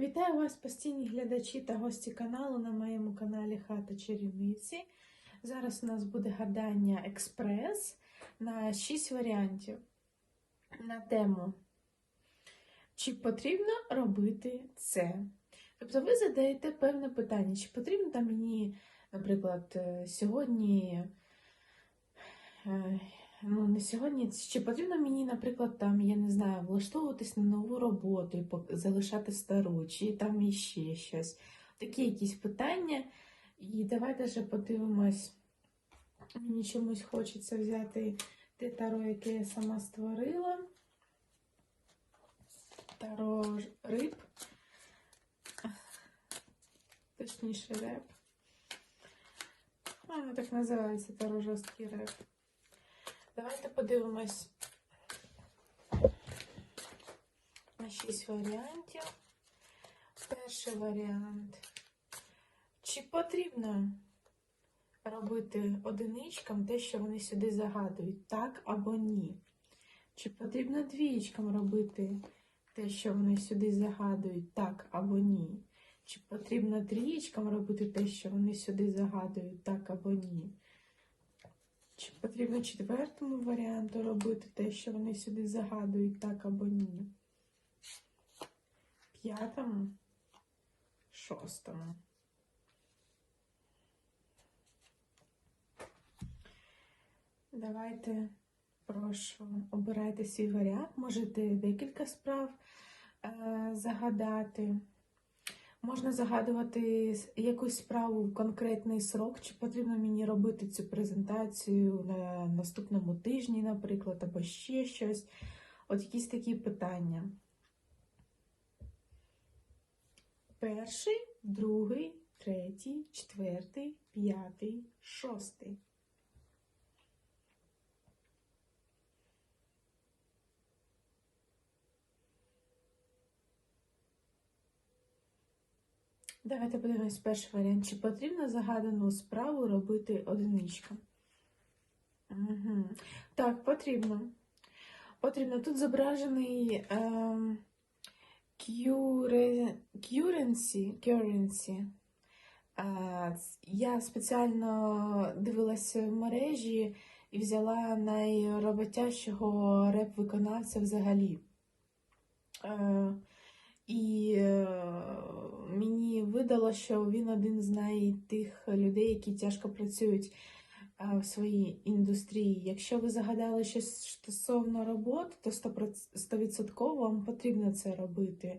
Вітаю вас, постійні глядачі та гості каналу на моєму каналі Хата Чарівниці. Зараз у нас буде гадання експрес на 6 варіантів на тему, чи потрібно робити це. Тобто ви задаєте певне питання, чи потрібно там мені, наприклад, е, сьогодні. Ну, не сьогодні, чи потрібно мені, наприклад, там, я не знаю, влаштовуватись на нову роботу і залишати стару, чи там іще щось. Такі якісь питання. І давайте вже подивимось. Мені чомусь хочеться взяти те таро, яке я сама створила. Таро риб. Точніше, реп. Воно так називається таро жорсткий реп. Давайте подивимось на шість варіантів. Перший варіант. Чи потрібно робити одиничкам те, що вони сюди загадують, так або ні? Чи потрібно двієчкам робити те, що вони сюди загадують, так або ні? Чи потрібно трієчкам робити те, що вони сюди загадують, так або ні? Чи потрібно четвертому варіанту робити те, що вони сюди загадують, так або ні? П'ятому, шостому. Давайте, прошу, обирайте свій варіант. Можете декілька справ е, загадати. Можна загадувати якусь справу в конкретний срок, чи потрібно мені робити цю презентацію на наступному тижні, наприклад, або ще щось. От якісь такі питання. Перший, другий, третій, четвертий, п'ятий, шостий. Давайте подивимось перший варіант. Чи потрібно загадану справу робити одиничком? Угу. Так, потрібно. Потрібно. Тут зображений curre- currency. currency. Е, я спеціально дивилася в мережі і взяла найроботящого реп-виконавця взагалі. Е, і е, мені видало, що він один з найтих людей, які тяжко працюють е, в своїй індустрії. Якщо ви загадали щось стосовно роботи, то 100% вам потрібно це робити.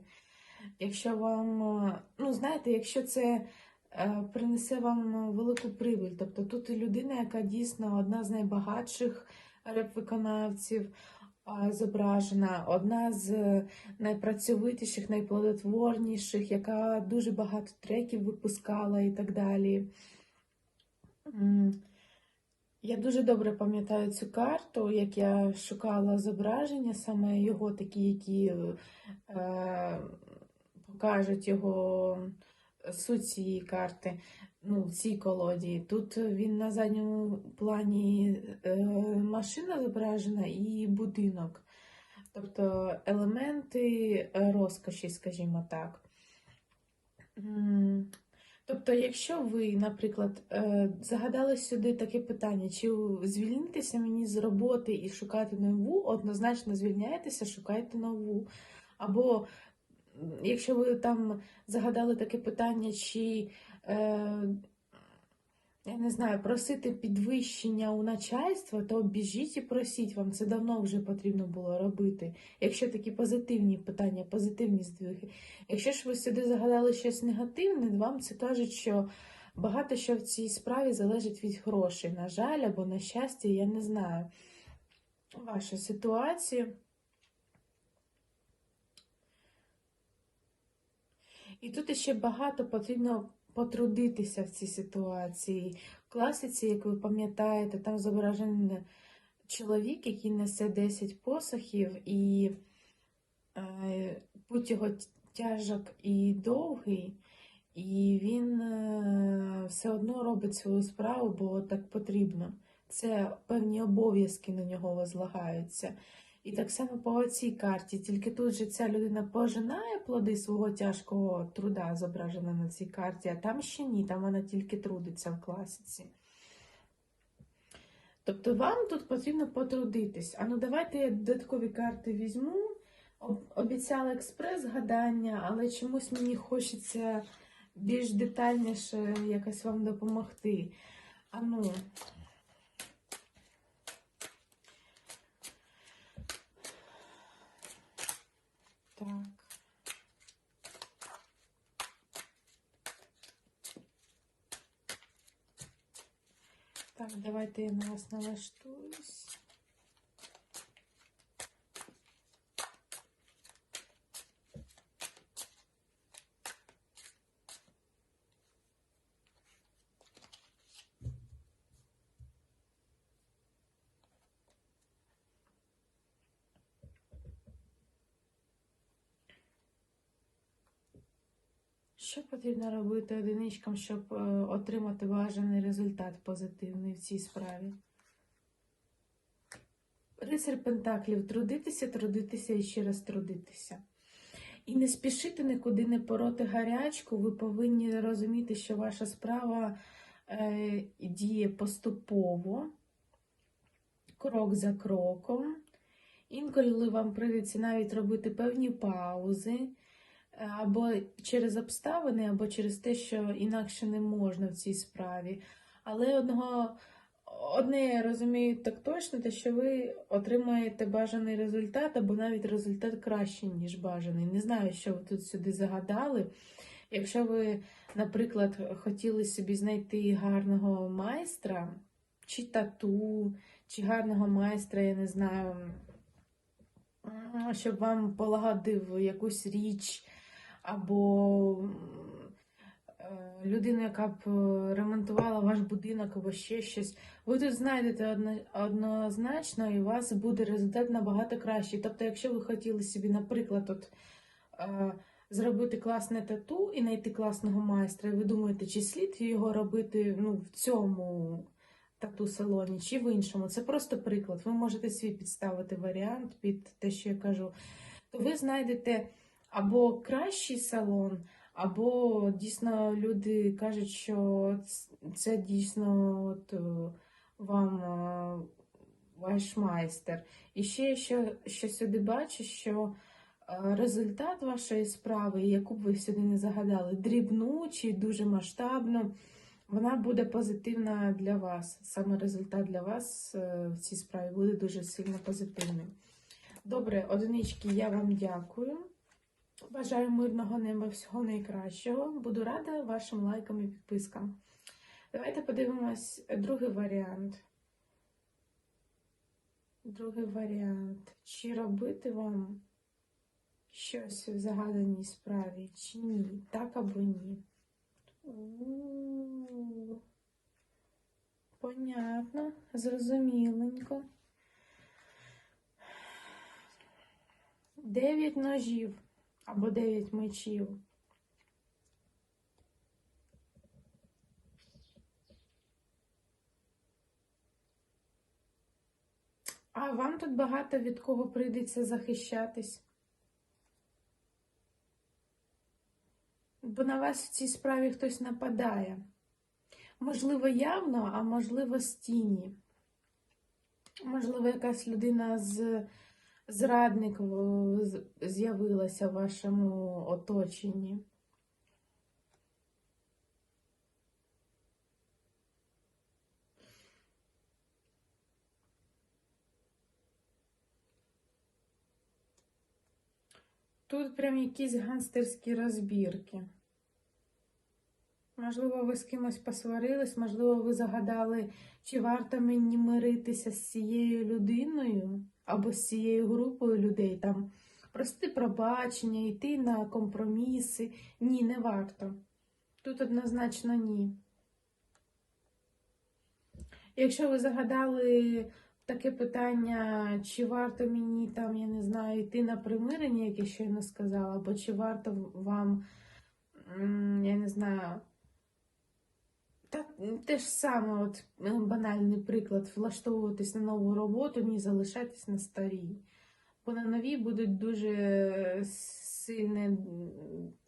Якщо вам, е, ну знаєте, якщо це е, принесе вам велику прибуль, тобто тут людина, яка дійсно одна з найбагатших реп-виконавців зображена, одна з найпрацьовитіших, найплодотворніших, яка дуже багато треків випускала і так далі. Я дуже добре пам'ятаю цю карту, як я шукала зображення, саме його такі, які е, покажуть його суть цієї карти, ну, в цій колоді. Тут він на задньому плані е, машина зображена і будинок. Тобто елементи розкоші, скажімо так. Тобто, якщо ви, наприклад, е, загадали сюди таке питання, чи звільнитися мені з роботи і шукати нову, однозначно звільняєтеся, шукайте нову. Або якщо ви там загадали таке питання, чи е, я не знаю, просити підвищення у начальства, то біжіть і просіть, вам це давно вже потрібно було робити. Якщо такі позитивні питання, позитивні здвиги. Якщо ж ви сюди загадали щось негативне, вам це кажуть, що багато що в цій справі залежить від грошей. На жаль, або на щастя, я не знаю вашу ситуацію. І тут ще багато потрібно потрудитися в цій ситуації. В класиці, як ви пам'ятаєте, там зображений чоловік, який несе 10 посохів, і е, путь його тяжок і довгий, і він е, все одно робить свою справу, бо так потрібно. Це певні обов'язки на нього возлагаються. І так само по цій карті, тільки тут же ця людина пожинає плоди свого тяжкого труда, зображена на цій карті, а там ще ні, там вона тільки трудиться в класиці. Тобто вам тут потрібно потрудитись. А ну давайте я додаткові карти візьму. Обіцяла експрес гадання, але чомусь мені хочеться більш детальніше якось вам допомогти. А ну. Так. Так, давайте я на вас налаштуюсь. Що потрібно робити одиничкам, щоб е, отримати бажаний результат позитивний в цій справі? Рицар Пентаклів трудитися, трудитися і ще раз трудитися. І не спішити нікуди не пороти гарячку. Ви повинні розуміти, що ваша справа е, діє поступово, крок за кроком. Інколи вам прийдеться навіть робити певні паузи. Або через обставини, або через те, що інакше не можна в цій справі. Але одного, одне я розумію так точно, те, що ви отримаєте бажаний результат, або навіть результат кращий, ніж бажаний. Не знаю, що ви тут сюди загадали. Якщо ви, наприклад, хотіли собі знайти гарного майстра, чи тату, чи гарного майстра, я не знаю, щоб вам полагодив якусь річ, або е, яка б е, ремонтувала ваш будинок або ще щось, ви тут знайдете однозначно, і у вас буде результат набагато кращий. Тобто, якщо ви хотіли собі, наприклад, от, е, зробити класне тату і знайти класного майстра, і ви думаєте, чи слід його робити ну, в цьому тату-салоні, чи в іншому. Це просто приклад. Ви можете свій підставити варіант під те, що я кажу. То ви знайдете або кращий салон, або дійсно люди кажуть, що це дійсно от, е, вам е, ваш майстер. І ще що, що сюди бачу, що е, результат вашої справи, яку б ви сюди не загадали, дрібну чи дуже масштабну, вона буде позитивна для вас. Саме результат для вас в цій справі буде дуже сильно позитивним. Добре, одинички, я вам дякую. Бажаю мирного неба, всього найкращого. Буду рада вашим лайкам і підпискам. Давайте подивимось другий варіант. Другий варіант. Чи робити вам щось в загаданій справі, чи ні? Так або ні? Понятно, зрозуміленько. Дев'ять ножів або дев'ять мечів. А вам тут багато від кого прийдеться захищатись. Бо на вас в цій справі хтось нападає. Можливо, явно, а можливо, з тіні. Можливо, якась людина з зрадник з'явилася в вашому оточенні. Тут прям якісь гангстерські розбірки. Можливо, ви з кимось посварились, можливо, ви загадали, чи варто мені миритися з цією людиною або з цією групою людей, там прости пробачення, йти на компроміси. Ні, не варто. Тут однозначно ні. Якщо ви загадали таке питання, чи варто мені там, я не знаю, йти на примирення, як я щойно сказала, або чи варто вам, я не знаю, те ж саме, от е, банальний приклад, влаштовуватись на нову роботу, ні залишатись на старій. бо на новій будуть дуже сильне,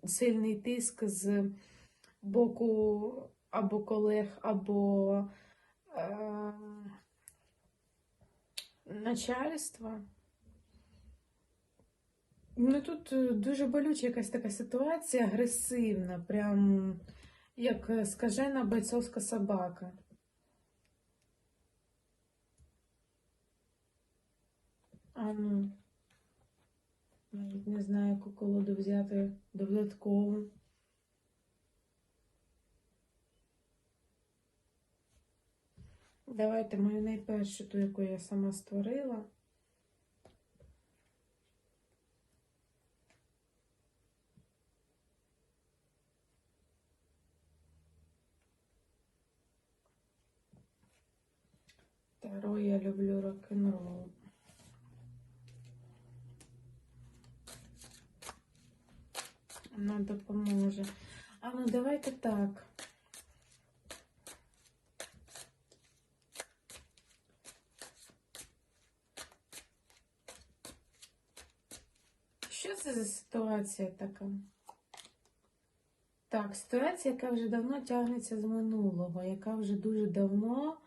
сильний тиск з боку або колег, або е, начальства. Ну тут е, дуже болюча якась така ситуація, агресивна, прям як е, скажена бойцовська собака. А ну, навіть не знаю, яку колоду взяти додатково. Давайте мою найпершу, ту, яку я сама створила. Таро я люблю рок-н-ролл. Вона допоможе. А ну давайте так. Що це за ситуація така? Так, ситуація, яка вже давно тягнеться з минулого, яка вже дуже давно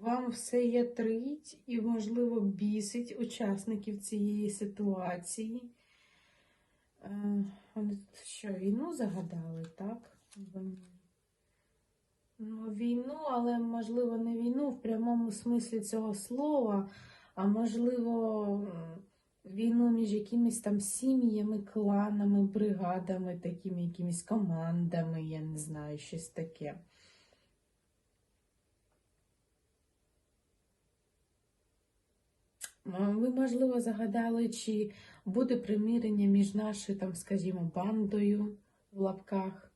вам все ятрить і, можливо, бісить учасників цієї ситуації. Е, Вони тут що, війну загадали, так? Ну, війну, але, можливо, не війну в прямому смислі цього слова, а можливо, війну між якимись там сім'ями, кланами, бригадами, такими якимись командами, я не знаю, щось таке. А Ви, можливо, загадали, чи буде примирення між нашою, там, скажімо, бандою в лапках,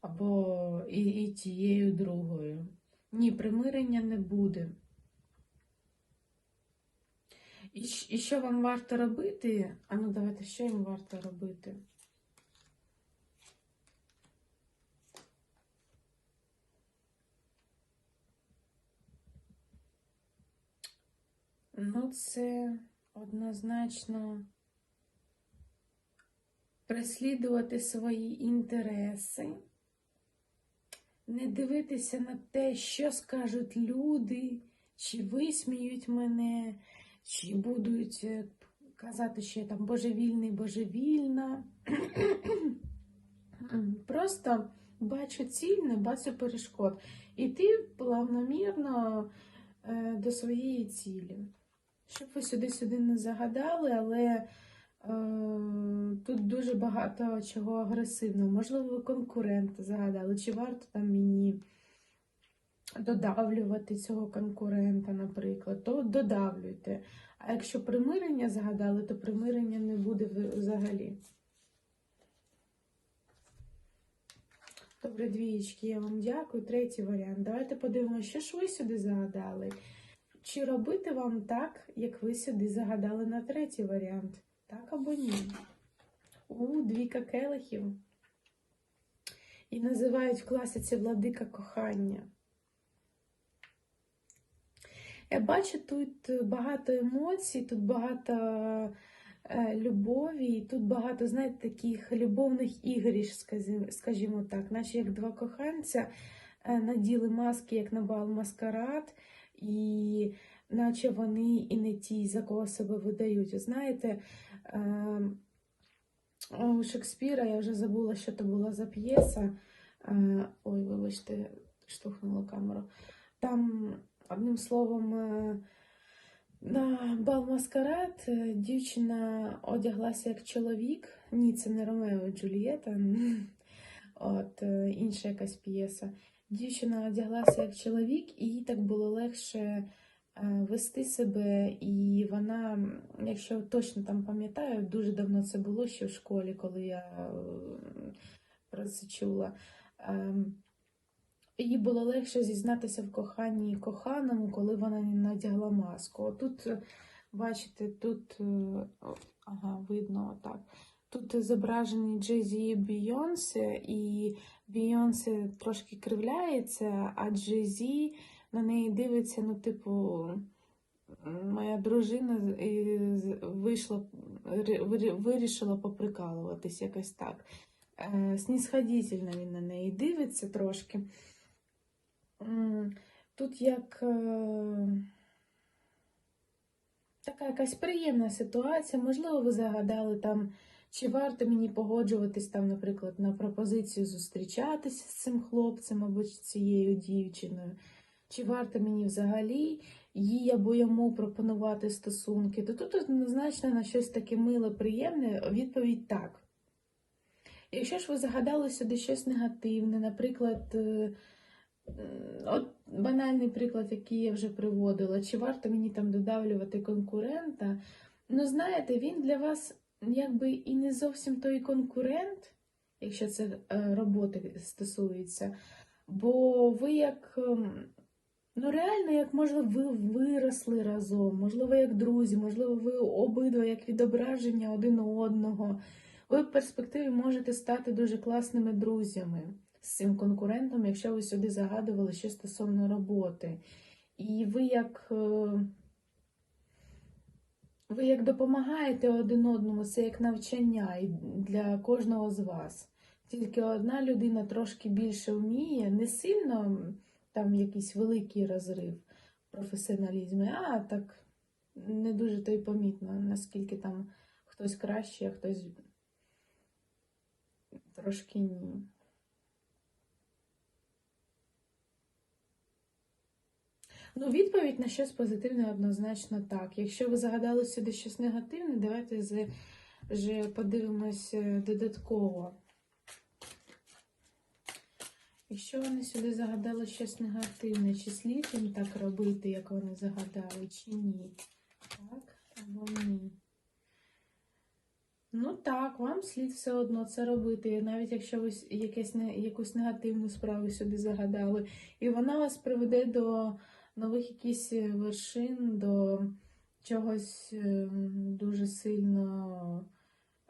або і, і тією другою. Ні, примирення не буде. І, і що вам варто робити? А ну давайте, що їм варто робити? Ну, це однозначно переслідувати свої інтереси, не дивитися на те, що скажуть люди, чи висміють мене, чи будуть е, казати, що я там божевільний, божевільна. Просто бачу ціль, не бачу перешкод. Іти плавномірно е, до своєї цілі. Щоб ви сюди-сюди не загадали, але е, тут дуже багато чого агресивного. Можливо, ви конкурента загадали, чи варто там мені додавлювати цього конкурента, наприклад, то додавлюйте. А якщо примирення загадали, то примирення не буде взагалі. Добре, двієчки, я вам дякую. Третій варіант. Давайте подивимося, що ж ви сюди загадали. Чи робити вам так, як ви сюди загадали на третій варіант? Так або ні? У двіка келихів. І називають в класиці владика кохання. Я бачу тут багато емоцій, тут багато е, любові, тут багато, знаєте, таких любовних ігріш, скажімо, скажімо так, наче як два коханця е, наділи маски, як на бал маскарад, і наче вони і не ті, за кого себе видають. Знаєте, е, у Шекспіра я вже забула, що це була за п'єса. Е, Ой, вибачте, штовхнула камеру. Там, одним словом, е, на бал маскарад е, дівчина одяглася як чоловік. Ні, це не Ромео і Джульєта. От, інша якась п'єса. Дівчина одяглася як чоловік, і їй так було легше е, вести себе. І вона, якщо точно там пам'ятаю, дуже давно це було ще в школі, коли я про це чула. Ем, їй було легше зізнатися в коханні коханому, коли вона надягла маску. Тут, е, бачите, тут е, ага, видно так. Тут зображені Джей-Зі і Бійонсе, і Бійонсе трошки кривляється, а Джей-Зі на неї дивиться, ну, типу, моя дружина вийшла, вирішила поприкалуватись якось так. Е, Снісходительно він на неї дивиться трошки. Тут як е, така якась приємна ситуація. Можливо, ви загадали там, чи варто мені погоджуватись там, наприклад, на пропозицію зустрічатися з цим хлопцем або цією дівчиною. Чи варто мені взагалі їй або йому пропонувати стосунки, то тут однозначно на щось таке миле, приємне відповідь так. Якщо ж ви загадали сюди щось негативне, наприклад, е, от банальний приклад, який я вже приводила, чи варто мені там додавлювати конкурента, ну знаєте, він для вас якби і не зовсім той конкурент, якщо це е, роботи стосується, бо ви як. ем, Ну, реально, як можливо, ви виросли разом, можливо, як друзі, можливо, ви обидва як відображення один одного. Ви в перспективі можете стати дуже класними друзями з цим конкурентом, якщо ви сюди загадували щось стосовно роботи. І ви як, е, ви як допомагаєте один одному, це як навчання для кожного з вас. Тільки одна людина трошки більше вміє, не сильно там якийсь великий розрив в професіоналізмі, а так не дуже то й помітно, наскільки там хтось краще, а хтось трошки ні. Ну, відповідь на щось позитивне однозначно так. Якщо ви загадали сюди щось негативне, давайте вже подивимось е, додатково. Якщо вони сюди загадали щось негативне, чи слід їм так робити, як вони загадали, чи ні? Так або ні. Ну так, вам слід все одно це робити, навіть якщо ви якесь, якусь негативну справу сюди загадали. І вона вас приведе до нових якісь е, вершин, до чогось ем, дуже сильно,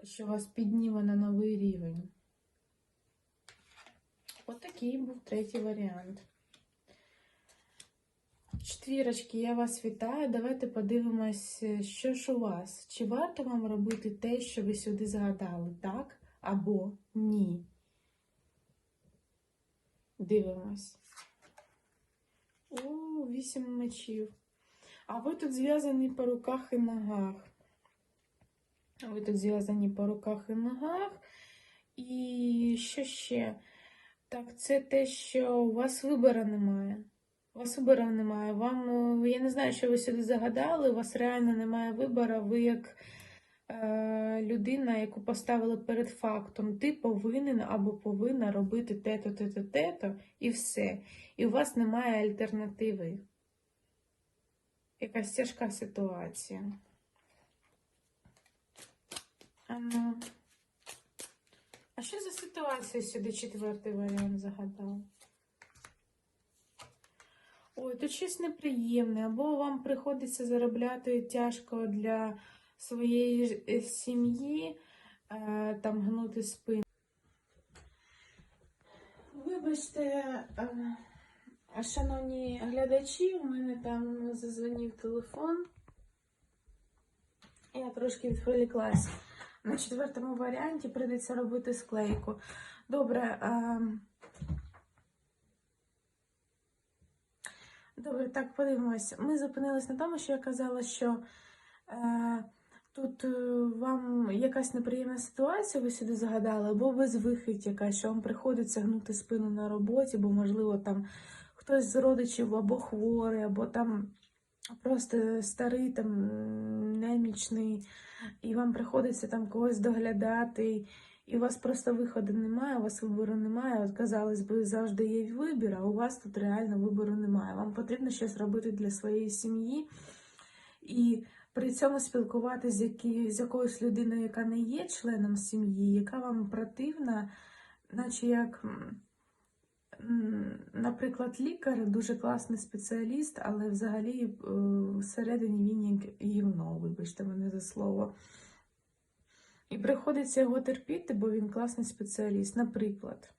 що вас підніме на новий рівень. Отакий був третій варіант. Четвірочки, я вас вітаю. Давайте подивимось, що ж у вас. Чи варто вам робити те, що ви сюди згадали, так? Або ні? Дивимось. О, вісім мечів. А ви тут зв'язані по руках і ногах. Ви тут зв'язані по руках і ногах. І що ще? Так, це те, що у вас вибору немає. У вас вибору немає. Вам, е, я не знаю, що ви сюди загадали, у вас реально немає вибору. Ви як людина, яку поставили перед фактом, ти повинен або повинна робити те-то, те-то, те-то, і все. І у вас немає альтернативи. Якась тяжка ситуація. А ну. А що за ситуація сюди четвертий варіант загадав? Ой, тут щось неприємне, або вам приходиться заробляти тяжко для своєї е, сім'ї, е, там гнути спину. Вибачте, е, шановні глядачі, у мене там зазвонив телефон. Я трошки відволіклась. На четвертому варіанті прийдеться робити склейку. Добре. Добре, так подивимось. Ми зупинились на тому, що я казала, що тут е, вам якась неприємна ситуація, ви сюди загадали, або безвихідь якась, що вам приходиться гнути спину на роботі, бо, можливо, там хтось з родичів або хворий, або там просто старий, там немічний, і вам приходиться там когось доглядати. І у вас просто виходу немає, у вас вибору немає. От казалось би, завжди є вибір, а у вас тут реально вибору немає. Вам потрібно щось робити для своєї сім'ї і при цьому спілкуватися з, якоюсь людиною, яка не є членом сім'ї, яка вам противна, наче як, наприклад, лікар, дуже класний спеціаліст, але взагалі е, всередині він гівно, вибачте мене за слово. І приходиться його терпіти, бо він класний спеціаліст, наприклад.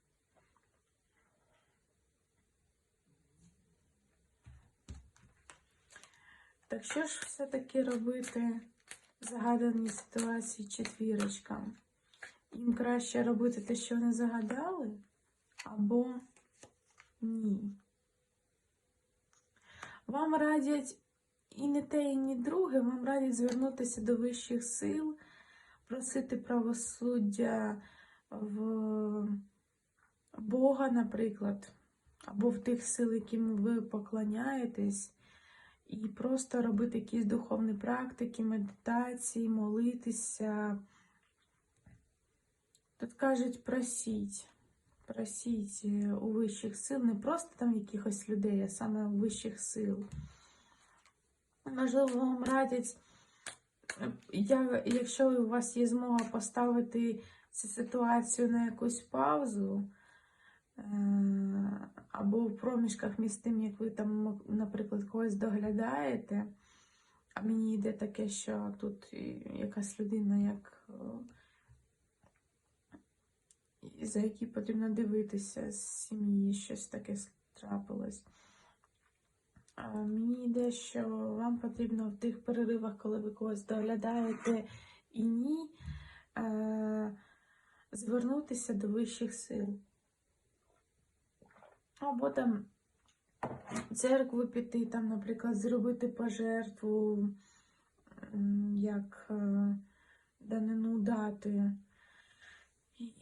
Так що ж все-таки робити в загаданій ситуації четвірочкам? Їм краще робити те, що вони загадали, або ні. Вам радять і не те, і не друге, вам радять звернутися до вищих сил, просити правосуддя в Бога, наприклад, або в тих сил, яким ви поклоняєтесь, і просто робити якісь духовні практики, медитації, молитися. Тут кажуть, просіть, просіть е, у вищих сил, не просто там якихось людей, а саме у вищих сил. Можливо, вам радять, якщо у вас є змога поставити цю ситуацію на якусь паузу, або в проміжках між тим, як ви там, наприклад, когось доглядаєте, а мені йде таке, що тут якась людина, як, е, за якій потрібно дивитися з сім'ї, щось таке трапилось. Мені йде, що вам потрібно в тих переривах, коли ви когось доглядаєте і ні, е, звернутися до вищих сил. Або там церкву піти, там, наприклад, зробити пожертву, як е, данину дати.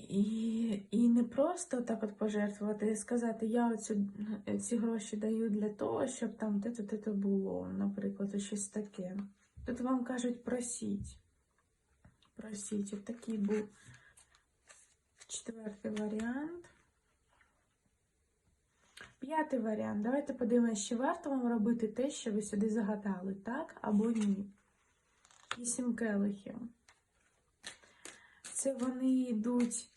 І, і не просто так от пожертвувати, і сказати, я оцю, ці гроші даю для того, щоб там те-то, те-то було, наприклад, щось таке. Тут вам кажуть, просіть. Просіть. От такий був четвертий варіант. П'ятий варіант. Давайте подивимося, чи варто вам робити те, що ви сюди загадали, так або ні. Вісім келихів. Це вони йдуть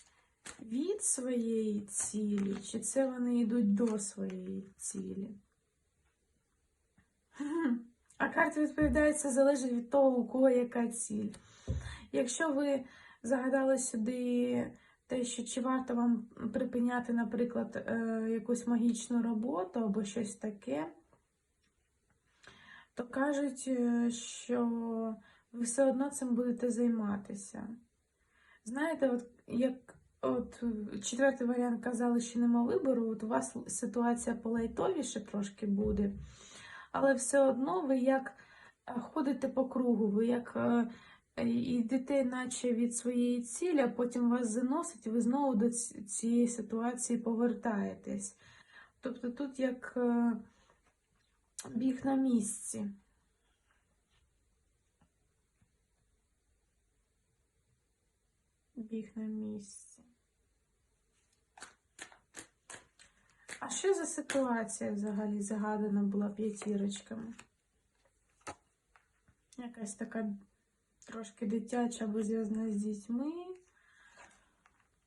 від своєї цілі, чи це вони йдуть до своєї цілі? А карти відповідають, це залежить від того, у кого яка ціль. Якщо ви загадали сюди те, що чи варто вам припиняти, наприклад, е, якусь магічну роботу або щось таке, то кажуть, е, що ви все одно цим будете займатися. Знаєте, от як от четвертий варіант казали, що нема вибору, от у вас ситуація полайтовіше трошки буде, але все одно ви як е, ходите по кругу, ви як йдете наче від своєї цілі, а потім вас заносить, і ви знову до цієї ситуації повертаєтесь. Тобто тут як е, біг на місці. Біг на місці. А що за ситуація взагалі загадана була п'ятірочками? Якась така трошки дитяча або зв'язана з дітьми,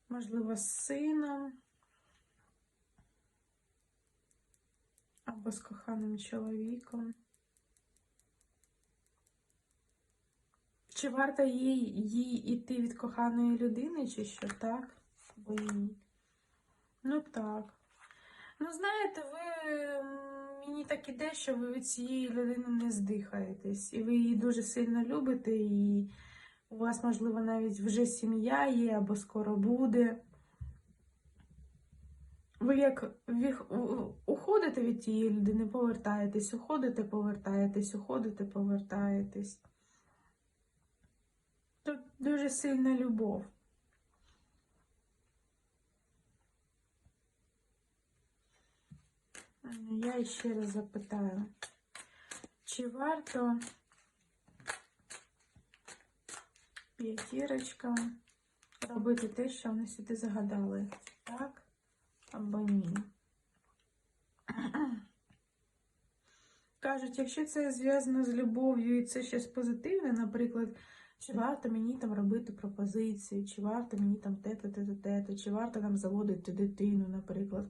можливо, з сином, або з коханим чоловіком. Чи варто їй, їй іти від коханої людини, чи що так? Або ні? Ну так. Ну, знаєте, ви мені так іде, що ви від цієї людини не здихаєтесь. І ви її дуже сильно любите, і у вас, можливо, навіть вже сім'я є або скоро буде. Ви як уходите від тієї людини, повертаєтесь, уходите, повертаєтесь, уходите, повертаєтесь. Тут дуже сильна любов. Я ще раз запитаю, чи варто п'ятірочкам робити те, що вони сюди загадали? Так або ні? Кажуть, якщо це зв'язано з любов'ю і це щось позитивне, наприклад, чи варто мені там робити пропозиції, чи варто мені там те-то, те-то, те-то, чи варто нам заводити дитину, наприклад.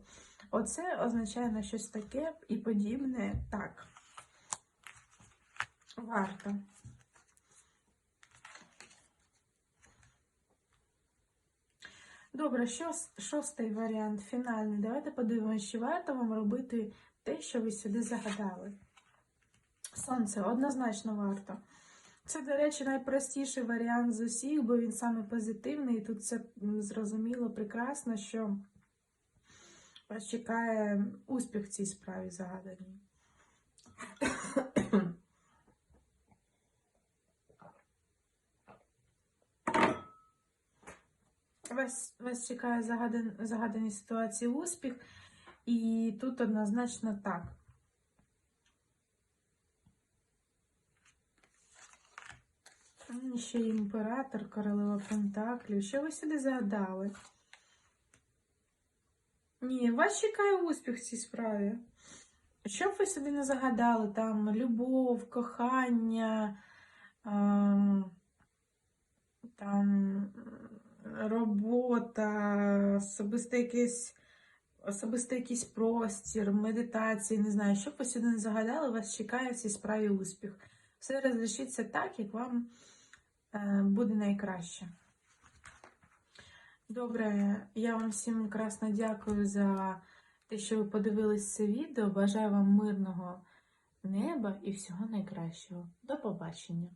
Оце означає на щось таке і подібне так. Варто. Добре, шостий варіант, фінальний. Давайте подивимося, чи варто вам робити те, що ви сюди загадали. Сонце однозначно варто. Це, до речі, найпростіший варіант з усіх, бо він саме позитивний. І тут все зрозуміло, прекрасно, що вас чекає успіх в цій справі загаданій. Вас, вас чекає загадан, загадані ситуації успіх, і тут однозначно так. Ще імператор, королева Пентаклів. Що ви сюди загадали? Ні, вас чекає успіх в цій справі. Що б ви собі не загадали? Там любов, кохання, ем, там робота, особисте якийсь, особистий якийсь простір, медитації, не знаю, що б ви сюди не загадали, вас чекає в цій справі успіх. Все розрішиться так, як вам е, буде найкраще. Добре, я вам всім красно дякую за те, що ви подивились це відео. Бажаю вам мирного неба і всього найкращого. До побачення!